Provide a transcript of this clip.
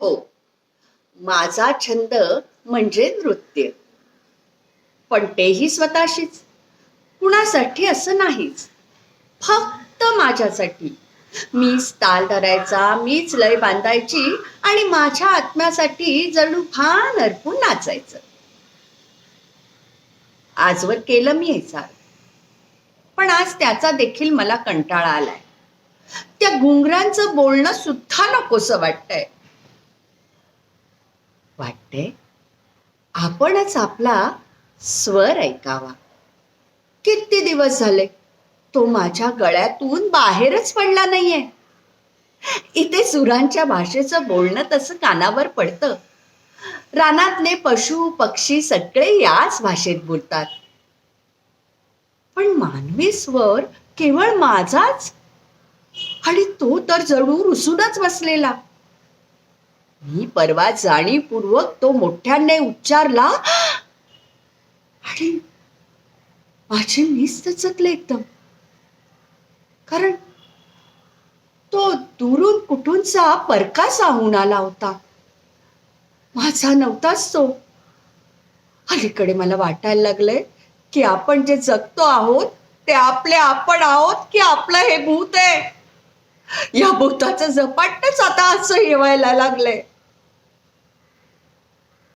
हो. माझा छंद म्हणजे नृत्य. पण तेही स्वतःशीच. कुणासाठी असं नाहीच. फक्त माझ्यासाठी. मीच ताल धरायचा मीच लय बांधायची आणि माझ्या आत्म्यासाठी जणू फार अर्पून नाचायचं. आजवर केलं मी याचा पण आज त्याचा देखील मला कंटाळा आलाय. त्या घुंगरांचं बोलणं सुद्धा नकोस वाटतंय. वाटते? आपणच आपला स्वर ऐकावा. किती दिवस झाले? तो माझ्या गळ्यातून बाहेरच पडला नाहीये. इथे सुरांच्या भाषेचं बोलणं तसं कानावर पडतं. रानातले पशु पक्षी सगळे याच भाषेत बोलतात. पण मानवी स्वर केवळ माझाच? आणि तो तर जणू रुसूनच बसलेला. मी परवा जाणीवपूर्वक तो मोठ्याने उच्चारला. आणि माझे मीच दचकले एकदम. कारण तो दुरून कुठूनचा परका सांगून आला होता. माझा नव्हताच तो. अलीकडे मला वाटायला लागलंय की आपण जे जगतो आहोत ते आपले आपण आहोत की आपलं हे भूत आहे. या भूताचं झपाटच आता असं येवायला लागलंय.